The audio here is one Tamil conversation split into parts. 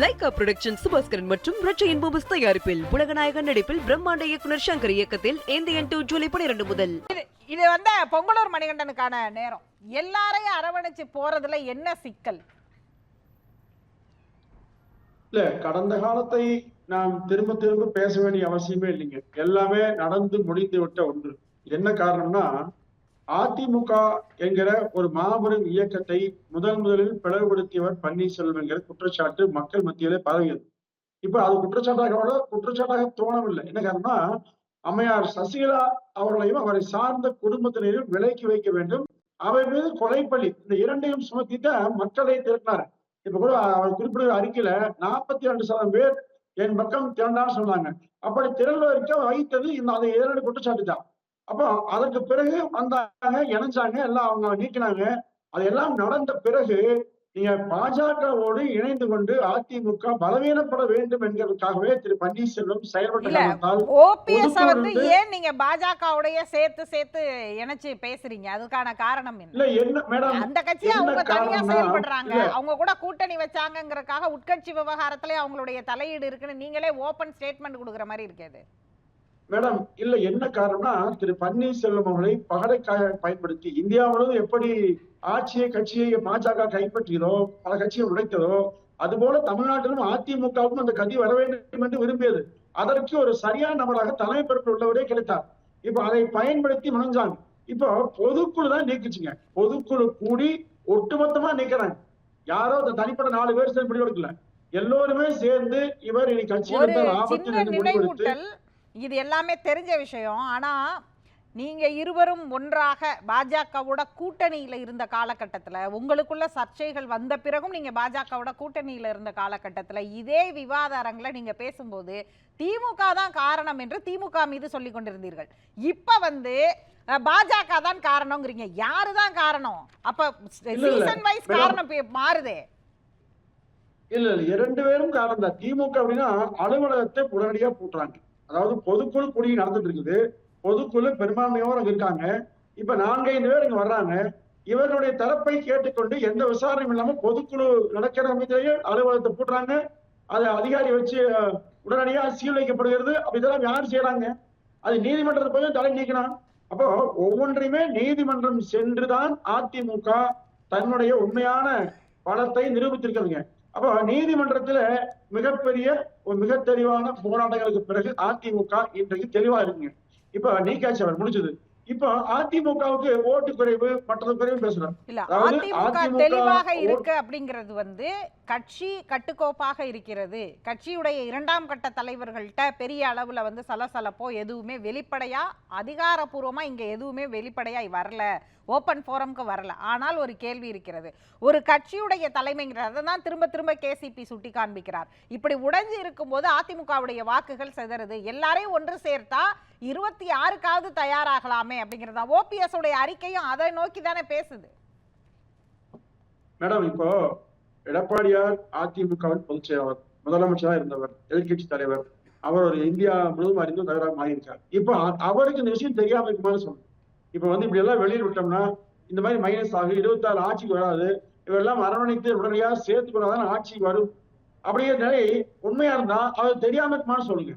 லைகா புரொடக்ஷன் சுபாஸ்கரன் மற்றும் ரட்சையின் பூபஸ் தயாரிப்பில் உலகநாயகன் நடிப்பில் பிரம்மாண்ட இயக்குனர் சங்கர் இயக்கத்தில் ஏந்தியன் டூ ஜூலை பனிரெண்டு முதல். இது வந்து பொங்கலூர் மணிகண்டனுக்கான நேரம். எல்லாரையும் அரவணைச்சு போறதுல என்ன சிக்கல்? இல்ல கடந்த காலத்தை நாம் திரும்ப திரும்ப பேச வேண்டிய அவசியமே இல்லைங்க. எல்லாமே நடந்து முடிந்து விட்ட ஒன்று. என்ன காரணம்னா அதிமுக என்கிற ஒரு மாபெரும் இயக்கத்தை முதல் முதலில் பிளவுபடுத்தியவர் பன்னீர்செல்வம் என்கிற குற்றச்சாட்டு மக்கள் மத்தியிலே பரவியது. இப்ப அது குற்றச்சாட்டாக குற்றச்சாட்டாக தோணவில்லை. என்ன காரணம்னா அம்மையார் சசிகலா அவர்களையும் அவரை சார்ந்த குடும்பத்தினரையும் விலக்கி வைக்க வேண்டும். அவை மீது கொலைப்பள்ளி இந்த இரண்டையும் சுமத்தித்தான் மக்களை திரட்டினார். இப்ப கூட அவர் குறிப்பிடுகிற அறிக்கையில நாற்பத்தி ரெண்டு சதவீதம் பேர் என் பக்கம் திரண்டான்னு சொன்னாங்க. அப்படி திரள்வதற்கு வைத்தது இந்த அந்த இரண்டு குற்றச்சாட்டு தான் அப்போ அதற்கு பிறகு வந்தாங்க இணைஞ்சாங்க எல்லாம் அவங்க நீக்கினாங்க. அதெல்லாம் நடந்த பிறகு நீங்க பாஜகவோடு இணைந்து கொண்டு அதிமுக பலவீனப்பட வேண்டும் என்கிறதுக்காகவே திரு பன்னீர்செல்வம் செயல்பட்ட இல்ல, காரணத்தால் ஓபிஎஸ் பொதுக்குழு வந்து வந்து- ஏன் நீங்க பாஜகவுடைய சேர்த்து சேர்த்து இணைச்சு பேசுறீங்க? அதுக்கான காரணம் என்ன? இல்ல என்ன மேடம் அந்த கட்சியை என்ன அவங்க தனியா செயல்படுறாங்க. அவங்க கூட கூட்டணி வச்சாங்கங்கறதுக்காக உட்கட்சி விவகாரத்திலே அவங்களுடைய தலையீடு இருக்குன்னு நீங்களே ஓபன் ஸ்டேட்மெண்ட் கொடுக்குற மாதிரி இருக்குது மேடம் இல்ல என்ன காரணம்னா திரு பன்னீர்செல்வம் அவர்களை பகடைக்காக பயன்படுத்தி இந்தியா முழுவதும் எப்படி ஆட்சியை கட்சியை பாஜக கைப்பற்றியதோ பல கட்சியை உடைத்ததோ அதுபோல தமிழ்நாட்டிலும் அதிமுகவுக்கும் அந்த கதி வர வேண்டும் என்று விரும்பியது. அதற்கு ஒரு சரியான நபராக தலைமை பொறுப்பில் உள்ளவரே கிடைத்தார். இப்ப அதை பயன்படுத்தி முனைஞ்சாங்க இப்போ பொதுக்குழு தான் நீக்குச்சுங்க. பொதுக்குழு கூடி ஒட்டுமொத்தமா நீக்கிறாங்க. யாரோ அந்த தனிப்பட்ட நாலு பேர் சேர்ந்து முடிவெடுக்கல எல்லோருமே சேர்ந்து இவர் இனி கட்சியில் ஆபத்து என்று முடிவெடுத்து இது எல்லாமே தெரிஞ்ச விஷயம். ஆனா நீங்க இருவரும் ஒன்றாக பாஜகவோட கூட்டணியில இருந்த காலகட்டத்துல உங்களுக்குள்ள சர்ச்சைகள் வந்த பிறகும் நீங்க பாஜகவோட கூட்டணியில இருந்த காலகட்டத்துல இதே விவாத அரங்குல நீங்க பேசும்போது திமுக தான் காரணம் என்று திமுக மீது சொல்லிக் கொண்டிருந்தீர்கள். இப்ப வந்து பாஜக தான் காரணம்ங்கிறீங்க யாரு தான் காரணம்? அப்ப. Season wise. காரணம் மாறுதே. இல்ல இல்ல. இரண்டு பேரும் காரணம் தான். திமுக அப்படின்னா அலுவலகத்தை உடனடியா பூட்டுறாங்க. அதாவது பொதுக்குழு கூடி நடந்துட்டு இருக்குது பொதுக்குழு பெரும்பான்மையோர் அங்க இருக்காங்க. இப்ப நான்கைந்து பேர் இங்க வர்றாங்க. இவர்களுடைய தரப்பை கேட்டுக்கொண்டு எந்த விசாரணையும் இல்லாம பொதுக்குழு நடக்கிற அமைதியிலேயே அலுவலகத்தை போடுறாங்க அது அதிகாரி வச்சு உடனடியாக சீல் வைக்கப்படுகிறது. அப்ப இதெல்லாம் யார் செய்யறாங்க அது நீதிமன்றத்தை போய் தலை நீக்கணும். அப்போ ஒவ்வொன்றையுமே நீதிமன்றம் சென்றுதான் அதிமுக தன்னுடைய உண்மையான பலத்தை நிரூபித்திருக்கிறதுங்க அப்போ நீதிமன்றத்துல மிகப்பெரிய ஒரு மிக தெளிவான போராட்டங்களுக்கு பிறகு அதிமுக இன்றைக்கு தெளிவா இருக்குங்க. இப்ப நீக்காட்சி அவர் முடிஞ்சது. இப்போ அதிமுகவுக்கு ஓட்டு குறைவு மற்றது குறைவு அதிமுக தெளிவாக இருக்கு அப்படிங்கிறது வந்து கட்சி கட்டுக்கோப்பாக இருக்கிறது. கட்சியுடைய இரண்டாம் கட்ட தலைவர்கள்ட்ட பெரிய அளவுல வந்து சலசலப்போ எதுவுமே வெளிப்படையா அதிகாரப்பூர்வமாக இங்க எதுவுமே வெளிப்படையா வரல. ஓப்பன் ஃபோரம்க்கு வரல. ஆனால் ஒரு கேள்வி இருக்கிறது. ஒரு கட்சியுடைய தலைமைங்கிறத தான் திரும்ப திரும்ப கேசிபி சுட்டி காண்பிக்கிறார் இப்படி உடைஞ்சு இருக்கும்போது அதிமுகவுடைய வாக்குகள் சிதறுது. எல்லாரையும் ஒன்று சேர்த்தா இருபத்தி ஆறுக்காவது தயாராகலாமே அப்படிங்கிறதா ஓபிஎஸ் உடைய அறிக்கையும் அதை நோக்கி தானே பேசுது. மேடம் இப்போ எடப்பாடியார் அதிமுகவின் பொதுச் செயலாளர் முதலமைச்சராக இருந்தவர் எதிர்கட்சி தலைவர் அவர் ஒரு இந்தியா முழுவதும் அறிந்து தலைவராக மாறியிருக்கார். இப்போ அவருக்கு இந்த விஷயம் தெரியாம இருக்குமான்னு சொன்னோம் இப்ப வந்து இப்படி எல்லாம் வெளியில் விட்டோம்னா இந்த மாதிரி மைனஸ் ஆகும் இருபத்தாறு ஆட்சிக்கு வராது இவெல்லாம் அரவணைத்து உடனடியாக சேர்த்து கொள்ளாதான் ஆட்சிக்கு வரும். அப்படிங்கிற நிலை உண்மையா இருந்தா அவர் தெரியாம இருக்குமான்னு சொல்லுங்க.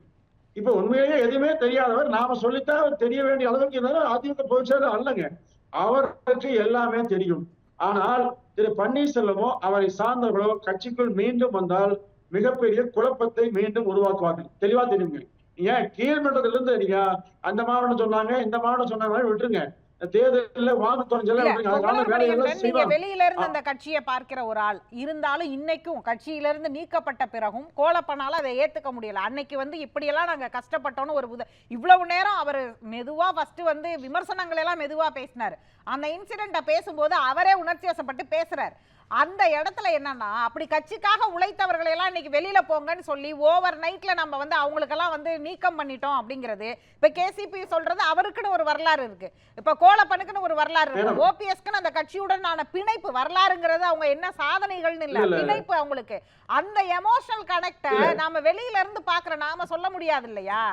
இப்ப உண்மையிலேயே எதுவுமே தெரியாதவர் நாம சொல்லித்தான் அவர் தெரிய வேண்டிய அளவுக்கு இருந்தாலும் அதிமுக பொதுச்செயலாளர் அல்லங்க. அவருக்கு எல்லாமே தெரியும். ஆனால் திரு பன்னீர்செல்வமோ அவரை சார்ந்தவர்களோ கட்சிக்குள் மீண்டும் வந்தால் மிகப்பெரிய குழப்பத்தை மீண்டும் உருவாக்குவார்கள். தெளிவா தெரியுங்க. ஏன் கீழ்மன்றத்திலிருந்து நீங்க அந்த மாவட்டம் சொன்னாங்க இந்த மாவட்டம் சொன்னாங்க விட்டுருங்க. வெளியில இருந்து அந்த கட்சியை பார்க்கிற ஒரு ஆள். இருந்தாலும் இன்னைக்கும் கட்சியில இருந்து நீக்கப்பட்ட பிறகும் கோலப்பனால அதை ஏத்துக்க முடியல. அன்னைக்கு வந்து இப்படியெல்லாம் நாங்க கஷ்டப்பட்டோம்னு ஒரு இவ்வளவு நேரம் அவர் மெதுவா ஃபர்ஸ்ட் வந்து விமர்சனங்கள் எல்லாம் மெதுவா பேசினாரு. அந்த இன்சிடென்ட்டை பேசும்போது அவரே உணர்ச்சி வசப்பட்டு பேசுறாரு. அந்த இடத்துல என்னன்னா அப்படி கட்சிக்காக உழைத்தவர்களை எல்லாம் இன்னைக்கு வெளியில போங்கன்னு சொல்லி ஓவர் நைட்ல நம்ம வந்து அவங்களுக்கெல்லாம் வந்து நீக்கம் பண்ணிட்டோம் அப்படிங்கிறது இப்ப கேசிபி சொல்றது அவருக்குன்னு ஒரு வரலாறு இருக்கு. இப்ப கோலப்பனுக்குன்னு ஒரு வரலாறு இருக்கு. ஓபிஎஸ்க்குன்னு அந்த கட்சியுடனான பிணைப்பு வரலாறுங்கிறது அவங்க என்ன சாதனைகள்னு இல்ல. பிணைப்பு அவங்களுக்கு. அந்த எமோஷனல் கனெக்ட. நாம வெளியில இருந்து பாக்குற நாம சொல்ல முடியாது இல்லையா?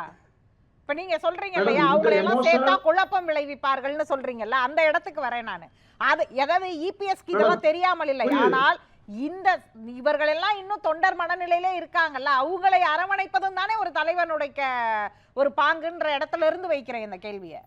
இப்ப நீங்க சொல்றீங்க இல்லையா? அவங்களை எல்லாம் சேர்த்தா குழப்பம் விளைவிப்பார்கள்னு சொல்றீங்கல்ல? அந்த இடத்துக்கு வரேன் நானு. அது எதாவது இபிஎஸ்க்கு இதெல்லாம் தெரியாமல் இல்லை. ஆனால் இந்த இவர்கள் எல்லாம் இன்னும் தொண்டர் மனநிலையிலே இருக்காங்கல்ல? அவங்களை அரவணைப்பதும் தானே ஒரு தலைவனுடைய ஒரு பாங்குன்ற இடத்துல இருந்து வைக்கிறேன் இந்த கேள்வியை.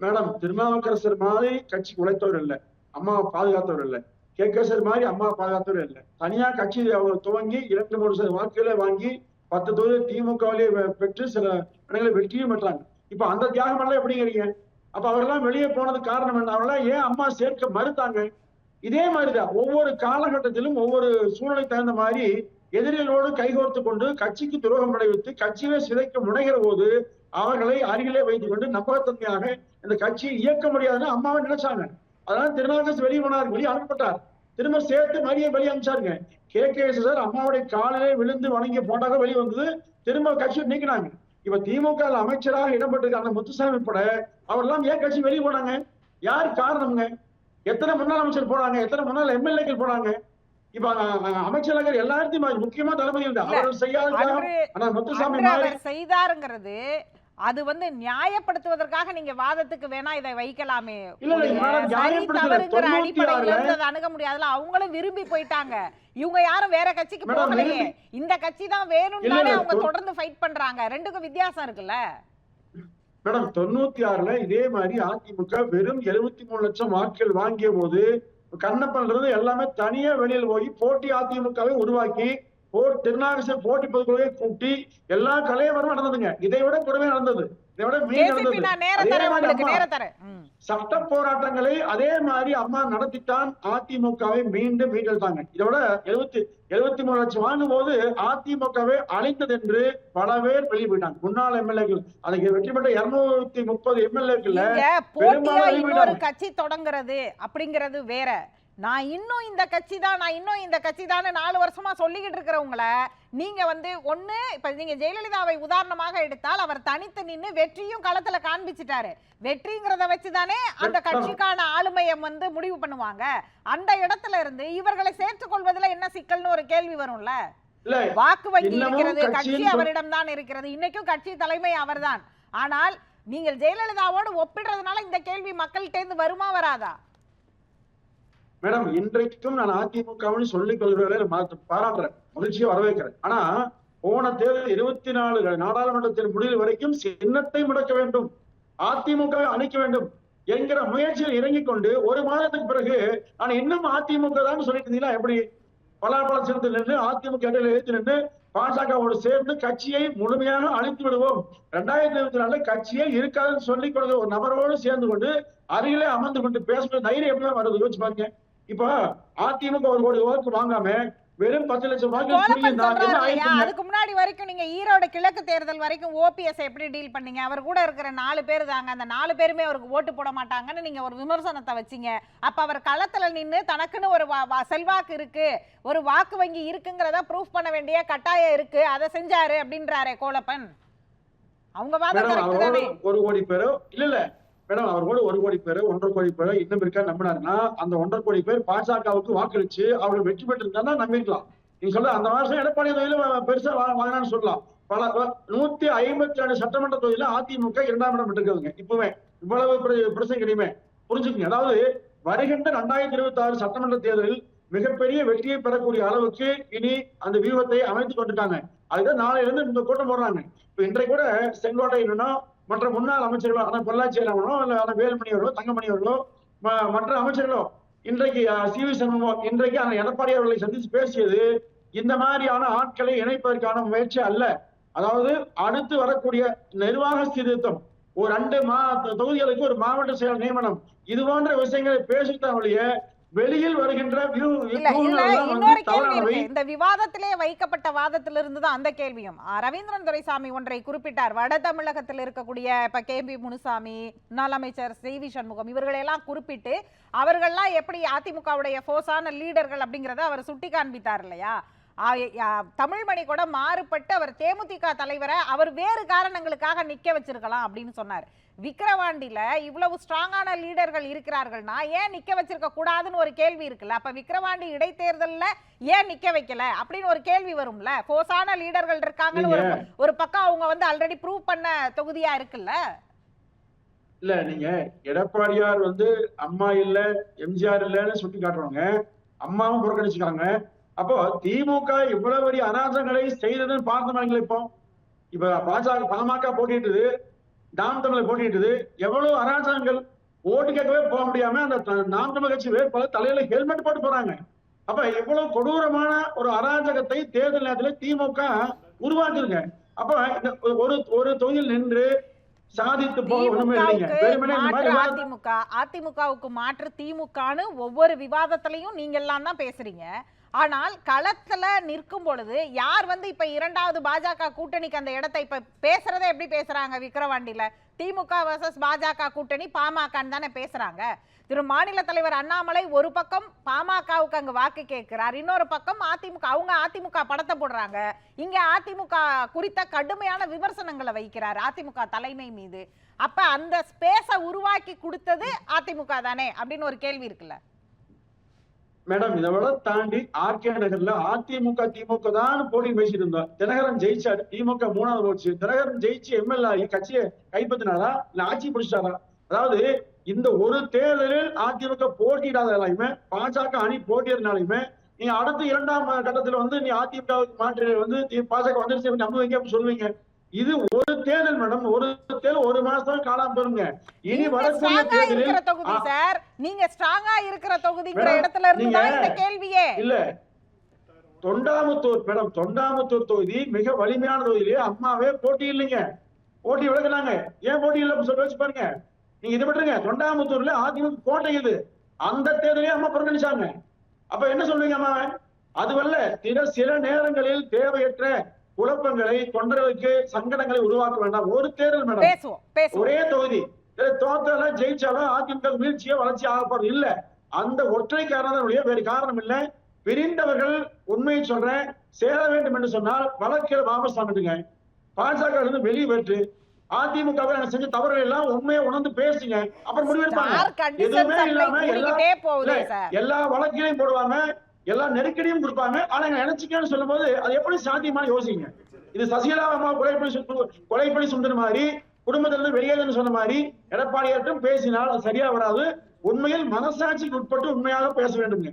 மேடம் திருநாவுக்கரசர் மாதிரி கட்சி உழைத்தவர் இல்லை. அம்மாவை பாதுகாத்தவர் இல்லை. கேகேசர் மாதிரி அம்மாவை பாதுகாத்தவர் இல்லை. தனியா கட்சி அவங்க துவங்கி இரண்டு மூணு சதவீத வாக்குகளை வாங்கி பத்து தொகுதி திமுகவிலே பெற்று சில இடங்களை வெற்றியும் பெற்றாங்க. இப்ப அந்த தியாகம் எல்லாம் எப்படிங்கிறீங்க? அப்ப அவரெல்லாம் வெளியே போனதுக்கு காரணம் என்ன? அவரெல்லாம் ஏன் அம்மா சேர்க்க மறுத்தாங்க? இதே மாதிரிதான். ஒவ்வொரு காலகட்டத்திலும் ஒவ்வொரு சூழ்நிலை தகுந்த மாதிரி எதிரிகளோடு கைகோர்த்து கொண்டு கட்சிக்கு துரோகம் விளைவித்து கட்சியை சிதைக்க முனைகிற போது அவர்களை அருகிலே வைத்துக் கொண்டு நம்பகத்தன்மையாக இந்த கட்சியை இயக்க முடியாதுன்னு அம்மாவை நினைச்சாங்க. அதனால திருநாகஸ் வெளியே போனார் வெளியே அனுப்பப்பட்டார். திரும்ப சேர்த்து மரியை வெளியே அனுப்பிச்சாருங்க. கே. கே. சார் அம்மாவுடைய காலிலே விழுந்து வணங்கிய போட்டாக வெளியே வந்தது. திரும்ப கட்சியை நீக்கினாங்க. இப்ப திமுக அமைச்சராக இடம்பெற்றிருக்க அந்த முத்துசாமி உட்பட அவரெல்லாம் ஏன் கட்சி வெளியே போனாங்க? யார் காரணம்ங்க? எத்தனை முன்னாள் அமைச்சர் போனாங்க? எத்தனை முன்னாள் எம்எல்ஏக்கள் போனாங்க? இப்ப அமைச்சரகர் எல்லாத்தையும் முக்கியமா தளபதி அவர்கள் செய்யாத செய்தாருங்கிறது அது வந்து நியாயப்படுத்துவதற்காக நீங்க வாதத்துக்கு வேணா இதை வைக்கலாமே. தவறுங்கிற அடிப்படையில இருந்து அணுக முடியாதுல அவங்களும் விரும்பி போயிட்டாங்க. இவங்க யாரும் வேற கட்சிக்கு போகலையே. இந்த கட்சி தான் வேணும்னு இல்ல, தானே இல்ல, அவங்க தொடர்ந்து ஃபைட் பண்றாங்க. ரெண்டுக்கும் வித்தியாசம் இருக்குல்ல. மேடம் தொண்ணூத்தி ஆறுல இதே மாதிரி அதிமுக வெறும் எழுபத்தி மூணு லட்சம் வாக்குகள் வாங்கிய போது கண்ணப்பன்றது எல்லாமே தனியா வெளியில் போய் போட்டி அதிமுகவை உருவாக்கி போர் திருநாகசர் போட்டி பொதுக்குழுவை கூட்டி எல்லா கலையவரும் நடந்ததுங்க. இதை விட கொடுமை நடந்தது. இதை விட நடந்தது. சட்ட போராட்டங்களை அதே மாதிரி அம்மா நடத்தித்தான் அதிமுகவை மீண்டும் மீட்டெடுத்தாங்க. இதோட எழுபத்தி எழுபத்தி மூணு லட்சம் வாங்கும் போது அதிமுகவை அழித்தது என்று பல பேர் வெளியே போயிட்டாங்க முன்னாள் எம்எல்ஏக்கள் அதுக்கு வெற்றி பெற்ற இருநூத்தி முப்பது விடாம. கட்சி தொடங்குறது அப்படிங்கிறது வேற. நான் இன்னும் இந்த கட்சி தான் நான் இன்னும் இந்த கட்சி தான் நாலு வருஷமா சொல்லிக்கிட்டு இருக்கிறவங்கள நீங்க வந்து ஒண்ணு இப்ப நீங்க ஜெயலலிதாவை உதாரணமாக எடுத்தால் அவர் தனித்து நின்னு வெற்றியும் களத்துல காண்பிச்சிட்டாரு. வெற்றிங்கிறத வச்சுதானே அந்த. கட்சிக்கான ஆளுமையை வந்து முடிவு பண்ணுவாங்க. அந்த இடத்துல இருந்து இவர்களை சேர்த்துக் கொள்வதுல என்ன சிக்கல்னு ஒரு கேள்வி வரும்ல? வாக்கு வங்கி இருக்கிறது கட்சி அவரிடம் தான் இருக்கிறது. இன்னைக்கும் கட்சி தலைமை அவர்தான். ஆனால் நீங்கள் ஜெயலலிதாவோடு ஒப்பிடுறதுனால இந்த கேள்வி மக்கள்கிட்ட இருந்து வருமா வராதா? மேடம் இன்றைக்கும் நான் அதிமுகவுன்னு சொல்லிக் கொள்கிறேன் பாராட்டுறேன். மகிழ்ச்சியை வரவேற்கிறேன். ஆனா போன தேர்தல் இருபத்தி நாலு நாடாளுமன்றத்தின் முடிவு வரைக்கும் சின்னத்தை முடக்க வேண்டும். அதிமுக அணைக்க வேண்டும் என்கிற முயற்சியில் இறங்கிக் கொண்டு ஒரு மாதத்துக்கு பிறகு நான் இன்னும் அதிமுக தான் சொல்லிட்டு இருந்தீங்களா? எப்படி? பல சேர்ந்து நின்று அதிமுக இடையில எழுத்து நின்று பாஜகவோடு சேர்ந்து கட்சியை முழுமையாக அழித்து விடுவோம். ரெண்டாயிரத்தி இருபத்தி நாலு கட்சியே இருக்காதுன்னு சொல்லிக் கொடுத்த ஒரு நபரோடு சேர்ந்து கொண்டு அருகிலே அமர்ந்து கொண்டு பேசுற தைரியம் எப்படி வருது? யோசிச்சு பாருங்க. இப்ப அதிமுக ஒரு கோடி வாக்கு வாங்காம வெறும் பத்து லட்சம்? அதுக்கு முன்னாடி வரைக்கும் நீங்க ஈரோடு கிழக்கு தேர்தல் வரைக்கும் ஓபிஎஸ் எப்படி டீல் பண்ணீங்க? அவர் கூட இருக்கிற நாலு பேர் தாங்க. அந்த நாலு பேருமே அவருக்கு ஓட்டு போட மாட்டாங்கன்னு நீங்க ஒரு விமர்சனத்தை வச்சீங்க. அப்ப அவர் களத்துல நின்னு தனக்குன்னு ஒரு செல்வாக்கு இருக்கு. ஒரு வாக்கு வங்கி இருக்குங்கிறத ப்ரூஃப் பண்ண வேண்டிய கட்டாயம் இருக்கு. அதை செஞ்சாரு அப்படின்றாரே கோலப்பன். அவங்க வாதம் ஒரு கோடி பேரோ? இல்ல இல்ல. மேடம் அவர் கூட ஒரு கோடி பேர் ஒன்றரை கோடி பேர் இன்னும் இருக்கா நம்பினாருன்னா அந்த ஒன்றரை கோடி பேர் பாஜகவுக்கு வாக்களிச்சு அவர்கள் வெற்றி பெற்று இருந்தா நம்பிருக்கலாம் நீங்க சொல்ல அந்த வருஷம் எடப்பாடி தொகுதியில பெருசா வாங்கினான்னு சொல்லலாம். பல நூத்தி ஐம்பத்தி ரெண்டு சட்டமன்ற தொகுதியில அதிமுக இரண்டாம் இடம் பெற்றிருக்காங்க இப்பவே இவ்வளவு பிரச்சனை கிடையுமே புரிஞ்சுக்கங்க. அதாவது வருகின்ற ரெண்டாயிரத்தி இருபத்தி ஆறு சட்டமன்ற தேர்தலில் மிகப்பெரிய வெற்றியை பெறக்கூடிய அளவுக்கு இனி அந்த வியூகத்தை அமைத்துக் கொண்டுட்டாங்க. அதுதான் நாளையில இருந்து இந்த கூட்டம் போடுறாங்க. இப்ப இன்றைக்கு கூட என்னன்னா மற்ற முன்னாள் அமைச்சர்களோ ஆனால் பொள்ளாச்சி அவர்களோ இல்லை ஆனால் வேலுமணி அவர்களோ தங்கமணி அவர்களோ மற்ற அமைச்சர்களோ இன்றைக்கு சி வி சண்முகமோ இன்றைக்கு அந்த எடப்பாடி அவர்களை சந்தித்து பேசியது இந்த மாதிரியான ஆட்களை இணைப்பதற்கான முயற்சி அல்ல. அதாவது அடுத்து வரக்கூடிய நிர்வாக சீர்திருத்தம் ஒரு ரெண்டு மா தொகுதிகளுக்கு ஒரு மாவட்ட செயல் நியமனம் இது போன்ற விஷயங்களை பேசித்தான் ஒழிய வெளியில் வருகின்ற இன்னொரு கேள்வி இருக்கு. இந்த விவாதத்திலே வைக்கப்பட்ட வாதத்திலிருந்து தான் அந்த கேள்வியும். ரவீந்திரன் துரைசாமி ஒன்றை குறிப்பிட்டார். வட தமிழகத்தில் இருக்கக்கூடிய இப்ப கே. பி. முனுசாமி முன்னாள் அமைச்சர் சி. வி. சண்முகம் இவர்களை எல்லாம் குறிப்பிட்டு அவர்கள்லாம் எப்படி அதிமுகவுடைய ஃபோர்ஸான லீடர்கள் அப்படிங்கறத அவர் சுட்டி காண்பித்தார் இல்லையா? தமிழ்மணி கூட மாறுபட்டு அவர் தேமுதிக தலைவரை அவர் வேறு காரணங்களுக்காக நிக்க வச்சிருக்கலாம் அப்படின்னு சொன்னார். விக்கிரவாண்டில இவ்வளவு ஸ்ட்ராங்கான லீடர்கள் இருக்கிறார்கள்னா ஏன் நிக்க வச்சிருக்க கூடாதுன்னு ஒரு கேள்வி இருக்குல்ல. அப்ப விக்கிரவாண்டி இடைத்தேர்தல்ல ஏன் நிக்க வைக்கல அப்படின்னு ஒரு கேள்வி வரும்ல. ஃபோர்ஸான லீடர்கள் இருக்காங்கன்னு ஒரு ஒரு பக்கம் அவங்க வந்து ஆல்ரெடி ப்ரூவ் பண்ண தொகுதியா இருக்குல்ல. இல்ல நீங்க எடப்பாடியார் வந்து அம்மா இல்ல எம்ஜிஆர் இல்லன்னு சுட்டி காட்டுறவங்க அம்மாவும் புறக்கணிச்சுக்காங்க அப்போ திமுக இவ்வளவு பெரிய அராஜகங்களை செய்ததுன்னு பார்த்தோம்னாங்களே இப்போ. இப்ப பாஜக பாமக போட்டிட்டுது நாம் தமிழர் போட்டிட்டுது எவ்வளவு அராஜகங்கள் ஓட்டு கேட்கவே போக முடியாம அந்த நாம் தமிழர் கட்சி வேட்பாளர் தலையில ஹெல்மெட் போட்டு போறாங்க. அப்ப இவ்வளவு கொடூரமான ஒரு அராஜகத்தை தேர்தல் நேரத்துல திமுக உருவாக்குங்க அப்ப இந்த ஒரு ஒரு தொகுதியில் நின்று சாதித்து போக ஒண்ணுமே இல்லைங்க. அதிமுக அதிமுகவுக்கு மாற்று திமுகன்னு ஒவ்வொரு விவாதத்திலையும் நீங்க எல்லாம் தான் பேசுறீங்க. ஆனால் களத்துல நிற்கும் பொழுது யார் வந்து இப்ப இரண்டாவது பாஜக கூட்டணிக்கு அந்த இடத்தை இப்ப பேசுறதே எப்படி பேசுறாங்க விக்கிரவாண்டியில? திமுக வர்சஸ் பாஜக கூட்டணி பாமகன்னு தானே பேசுறாங்க. திரு மாநில தலைவர் அண்ணாமலை ஒரு பக்கம் பாமகவுக்கு அங்கே வாக்கு கேட்கிறார் இன்னொரு பக்கம் அதிமுக அவங்க அதிமுக படத்தை போடுறாங்க. இங்க அதிமுக குறித்த கடுமையான விமர்சனங்களை வைக்கிறார் அதிமுக தலைமை மீது. அப்ப அந்த ஸ்பேஸை உருவாக்கி கொடுத்தது அதிமுக தானே? அப்படின்னு ஒரு கேள்வி இருக்குல்ல. மேடம் இதை விட தாண்டி ஆர்கே நகர்ல அதிமுக திமுக தான் போட்டி பேசிட்டு இருந்தோம் தினகரன் ஜெயிச்சாரு. திமுக மூணாவது போச்சு தினகரன் ஜெயிச்சு எம்எல்ஏ ஆகி கட்சியை கைப்பற்றினாரா? இல்ல ஆட்சி பிடிச்சாரா அதாவது இந்த ஒரு தேர்தலில் அதிமுக போட்டியிடாதனாலையுமே பாஜக அணி போட்டியிடனாலையுமே நீ அடுத்த இரண்டாம் கட்டத்துல வந்து நீ அதிமுக மாற்று வந்து பாஜக வந்துருச்சு நம்புவீங்க அப்படி சொல்லுவீங்க? இது ஒரு தேர்தல் மேடம். ஒரு தேர்தல் ஒரு மாசம் காணாம போயிருங்க இனி வரக்கூடிய தேர்தலில் இருக்கிற தொகுதி. சார் நீங்க ஸ்ட்ராங்கா இருக்கிற தொகுதிங்கிற இடத்துல இருந்து தான் இந்த கேள்வியே. இல்ல. தொண்டாமுத்தூர் மேடம் தொண்டாமுத்தூர் தொகுதி மிக வலிமையான தொகுதியிலே அம்மாவே போட்டி இல்லைங்க. போட்டி விலகுனாங்க ஏன் போட்டி இல்லை அப்படி சொல்லி வச்சு பாருங்க. நீங்க இது பண்றீங்க தொண்டாமுத்தூர்ல அதிமுக கோட்டை இது. அந்த தேர்தலே அம்மா புறக்கணிச்சாங்க. அப்ப என்ன சொல்றீங்க அம்மா அதுவல்ல சில சில நேரங்களில் தேவையற்ற குழப்பங்களை தொண்டர்களுக்கு சங்கடங்களை உருவாக்க வேண்டாம். ஒரு தேர்தல் மேடம். ஒரே தொகுதி. தோத்தாலும் ஜெயிச்சாலும் அதிமுக வீழ்ச்சியோ வளர்ச்சி ஆக போறது இல்ல. அந்த ஒற்றை காரணம் வேறு காரணம் இல்ல. பிரிந்தவர்கள் உண்மையை சொல்றேன். சேர வேண்டும் என்று சொன்னால் வழக்கில் வாபஸ் வாங்கிட்டுங்க பாஜக இருந்து வெளியே பெற்று அதிமுக செஞ்ச தவறுகள் எல்லாம் உண்மையை உணர்ந்து பேசுங்க. அப்புறம் முடிவெடுப்பாங்க. எதுவுமே இல்லாம எல்லா வழக்கிலையும் போடுவாங்க. எல்லா நெருக்கடியும் கொடுப்பாங்க. ஆனா எங்க நினைச்சுக்கன்னு சொல்லும் போது அது எப்படி சாத்தியமா யோசிங்க. இது சசிகலா அம்மா கொலைப்படி கொலை பண்ணி சுந்தர மாதிரி குடும்பத்திலிருந்து வெளியேறுன்னு சொன்ன மாதிரி எடப்பாடியாட்டும் பேசினால் அது சரியா வராது. உண்மையில் மனசாட்சிக்கு உட்பட்டு உண்மையாக பேச வேண்டுங்க